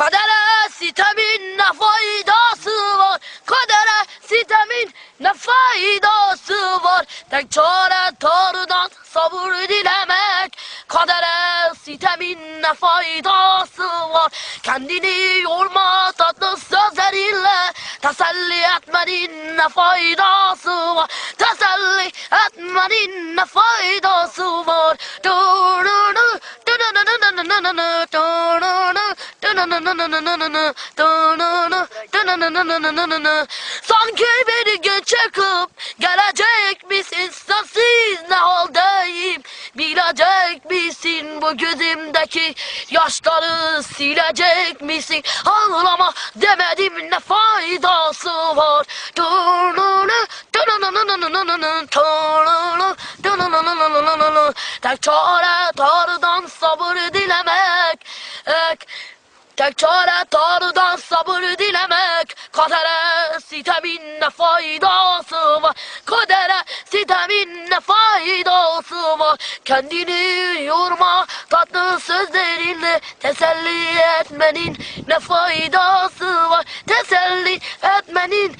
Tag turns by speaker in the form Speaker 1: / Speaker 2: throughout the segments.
Speaker 1: Kadere sitemin ne faydası var? Kadere sitemin ne faydası var? Tek çare Tanrı'dan sabır dilemek. Kadere sitemin ne faydası var? Kendini yorma tatlı sözlerinle. Teselli etmenin ne faydası var? Teselli etmenin ne faydası var? Sanki gün çıkıp gelecek misin sensiz ne haldeyim Bilecek misin bu gözümdeki yaşları silecek misin Ağlama demedim ne faydası var. Tek çare Tanrı'dan sabır dilemek Ek, Tek çare Tanrı'dan sabır dilemek. Kadere sitemin ne faydası var. Kadere sitemin ne faydası var. Kendini yorma tatlı sözlerinle Teselli etmenin ne faydası var? Teselli etmenin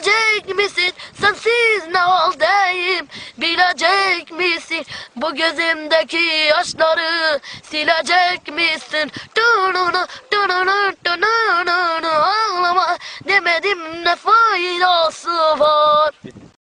Speaker 1: gelecek misin? Sensiz ne haldeyim? Bilecek misin? Bu gözümdeki yaşları silecek misin? Dununu dununu dununu Ağlama. Demedim ne faydası var